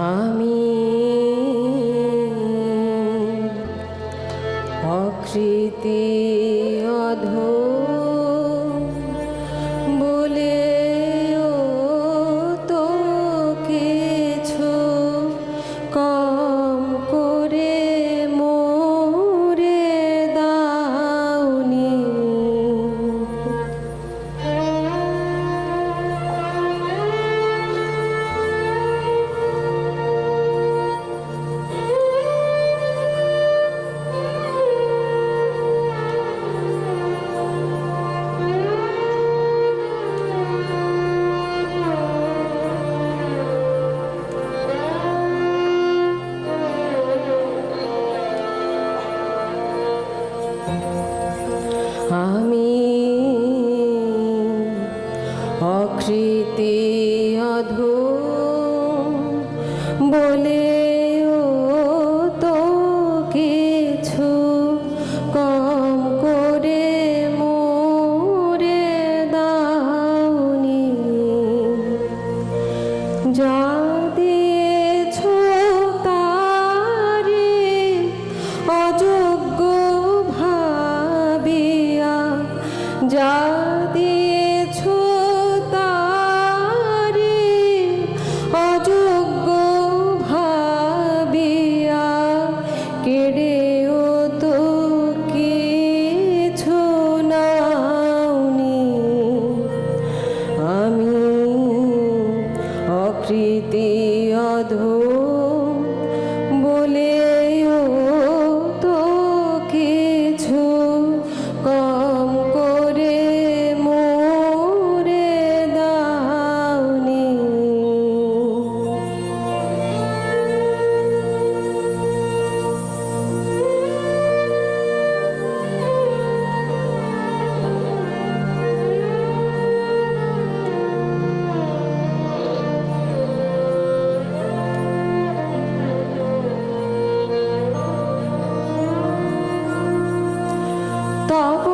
আমি আমি অকৃতি অধু प्रीति अधो 我。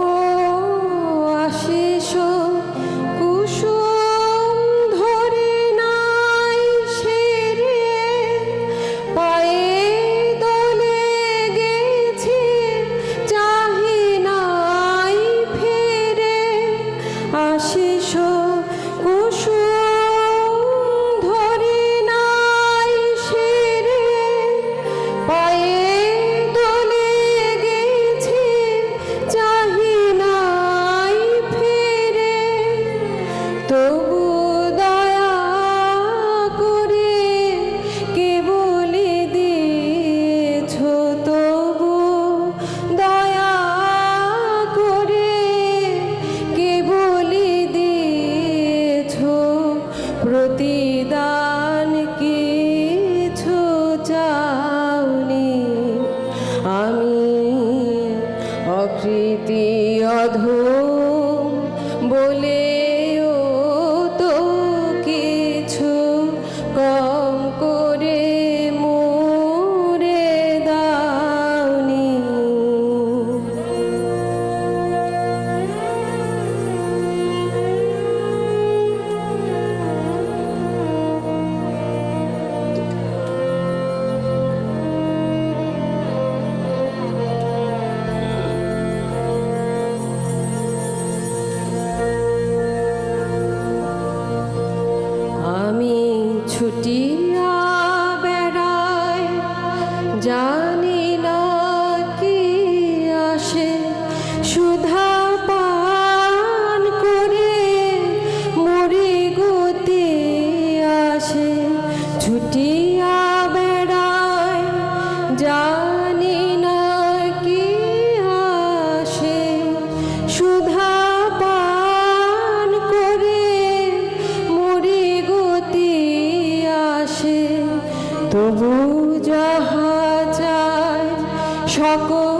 प्रतिदा জানি না আসে সুধা পান করে আসে। তবু যাহা চায় সকল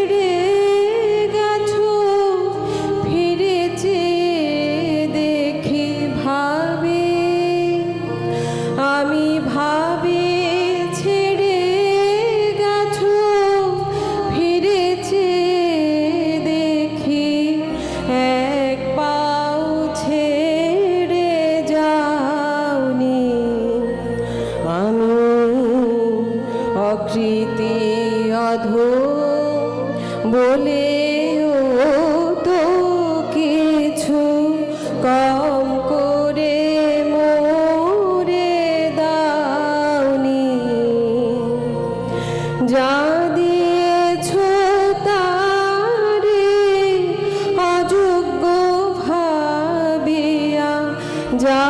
প্রকৃতি অধ বলে তো কিছু, কম করে মোরে দাউনি যা দিয়েছ তারে অযোগ্য ভাবিয়া যা